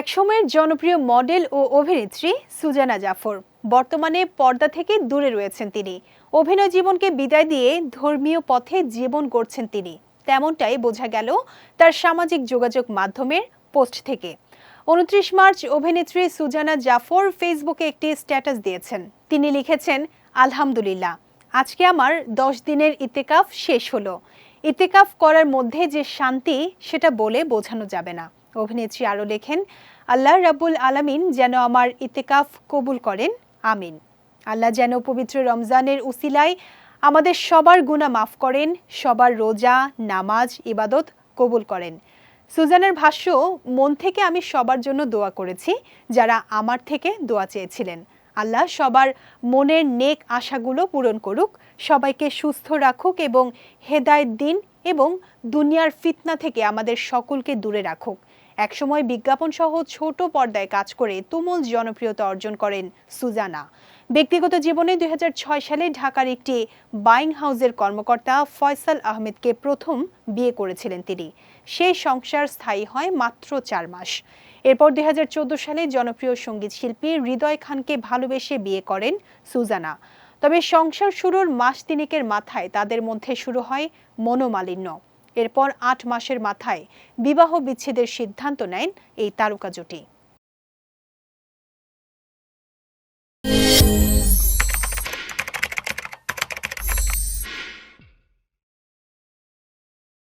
একসময়ের জনপ্রিয় মডেল ও অভিনেত্রী সুজানা জাফর। বর্তমানে পর্দা থেকে দূরে রয়েছেন তিনি। অভিনয় জীবনকে বিদায় দিয়ে ধর্মীয় পথে জীবন গড়ছেন তিনি। তেমনটাই বোঝা গেল তার সামাজিক যোগাযোগ মাধ্যমের পোস্ট থেকে। উনত্রিশ মার্চ অভিনেত্রী সুজানা জাফর ফেসবুকে একটি স্ট্যাটাস দিয়েছেন। তিনি লিখেছেন, আলহামদুলিল্লাহ, আজকে আমার দশ দিনের ইতেকাফ শেষ হলো। ইতেকাফ করার মধ্যে যে শান্তি, সেটা বলে বোঝানো যাবে না। অভিনেত্রী আরও লেখেন, আল্লাহ রাবুল আলামিন যেন আমার ইতেকাফ কবুল করেন। আমিন। আল্লাহ যেন পবিত্র রমজানের উসিলায় আমাদের সবার গুণা মাফ করেন, সবার রোজা, নামাজ, ইবাদত কবুল করেন। সুজানের ভাষ্য, মন থেকে আমি সবার জন্য দোয়া করেছি, যারা আমার থেকে দোয়া চেয়েছিলেন। আল্লাহ সবার মনের নেক আশাগুলো পূরণ করুক, সবাইকে সুস্থ রাখুক এবং হেদায়েত দিন এবং দুনিয়ার ফিতনা থেকে আমাদের সকলকে দূরে রাখুক। একসময় বিজ্ঞাপন সহ ছোট পর্দায় কাজ করে তুমুল জনপ্রিয়তা অর্জন করেন সুজানা। ব্যক্তিগত জীবনে দুই হাজার ছয় সালে ঢাকার একটি বাইং হাউসের কর্মকর্তা ফয়সাল আহমেদকে প্রথম বিয়ে করেছিলেন তিনি। সেই সংসার স্থায়ী হয় মাত্র চার মাস। এরপর দুই হাজার চৌদ্দ সালে জনপ্রিয় সংগীত শিল্পী হৃদয় খানকে ভালোবেসে বিয়ে করেন সুজানা। তবে সংসার শুরুর মাস তিনেকের মাথায় তাদের মধ্যে শুরু হয় মনোমালিন্য। এরপর আট মাসের মাথায় বিবাহ বিচ্ছেদের সিদ্ধান্ত নেন এই তারকা জুটি।